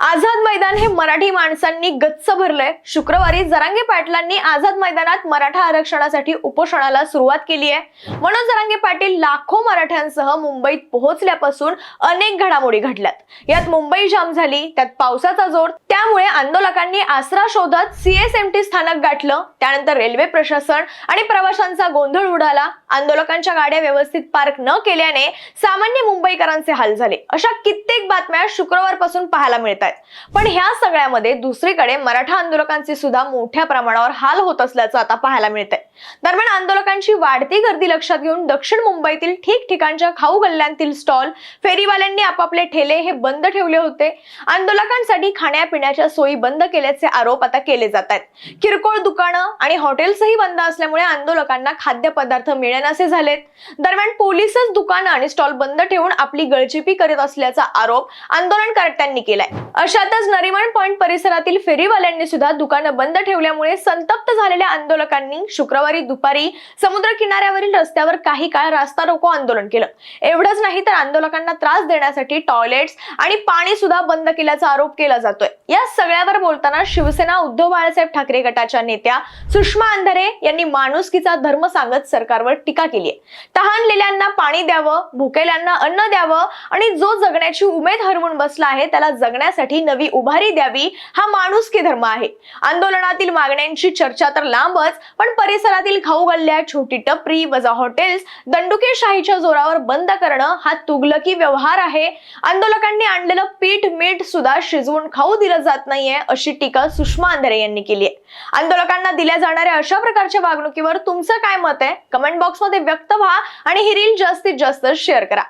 आझाद मैदान हे मराठी माणसांनी गच्च भरलंय. शुक्रवारी जरांगे पाटलांनी आझाद मैदानात मराठा आरक्षणासाठी उपोषणाला सुरुवात केली आहे. म्हणून जरांगे पाटील लाखो मराठ्यांसह मुंबईत पोहोचल्यापासून अनेक घडामोडी घडल्यात. यात मुंबई जाम झाली त्यात पावसाचा जोर त्यामुळे आंदोलकांनी आसरा शोधत सीएसएमटी स्थानक गाठलं त्यानंतर रेल्वे प्रशासन आणि प्रवाशांचा गोंधळ उडाला. आंदोलकांच्या गाड्या व्यवस्थित पार्क न केल्याने सामान्य मुंबईकरांचे हाल झाले. अशा कित्येक बातम्या शुक्रवारपासून पाहायला मिळतात आहेत पण ह्या सगळ्यामध्ये दुसरीकडे मराठा आंदोलकांचे सुद्धा मोठ्या प्रमाणावर हाल होत असल्याचं आता पाहायला मिळत आहे दरम्यान आंदोलकांची वाढती गर्दी लक्षात घेऊन दक्षिण मुंबईतील ठिकठिकाणच्या खाऊ गल्ल्यांतील स्टॉल फेरीवाल्यांनी आपापले ठेले हे बंद ठेवले होते. आंदोलकांसाठी खाण्यापिण्याच्या सोयी बंद केल्याचे आरोप आता केले जात आहेत. किरकोळ दुकानं आणि हॉटेल्सही बंद असल्यामुळे आंदोलकांना खाद्यपदार्थ मिळेनासे झालेत. दरम्यान पोलीसच दुकानं आणि स्टॉल बंद ठेवून आपली गळचिपी करत असल्याचा आरोप आंदोलनकर्त्यांनी केलाय. अशातच नरिमन पॉइंट परिसरातील फेरीवाल्यांनी सुद्धा दुकानं बंद ठेवल्यामुळे संतप्त झालेल्या आंदोलकांनी शुक्रवारी दुपारी समुद्र किनाऱ्यावरील रस्त्यावर काही काळ रास्ता रोको आंदोलन केलं. एवढंच नाही तर आंदोलकांना त्रास देण्यासाठी टॉयलेट्स आणि पाणी सुद्धा बंद केल्याचा आरोप केला जातोय. या सगळ्यावर बोलताना शिवसेना उद्धव बाळासाहेब ठाकरे गटाच्या नेत्या सुषमा अंधारे यांनी माणुसकीचा धर्म सांगत सरकारवर टीका केली आहे तहानलेल्यांना पाणी द्यावं भुकेल्यांना अन्न द्यावं आणि जो जगण्याची उमेद हरवून बसला आहे त्याला जगण्यासाठी नवी उभारी द्यावी हा माणुसकी धर्म आहे. आंदोलनातील मागण्यांची चर्चा तर लांबच पण परिसरातील खाऊ गल्ल्या छोटी टपरी वजा हॉटेल्स दंडुकेशाहीच्या जोरावर बंद करणं हा तुगलकी व्यवहार आहे. आंदोलकांनी आणलेलं पीठ मीठ सुद्धा शिजवून खाऊ दिलं जात नाहीये अशी टीका सुषमा अंधारे यांनी केली आहे. आंदोलकांना दिल्या जाणाऱ्या अशा प्रकारच्या वागणुकीवर तुमचं काय मत आहे? कमेंट बॉक्समध्ये व्यक्त व्हा आणि ही रील जास्तीत जास्त शेअर करा.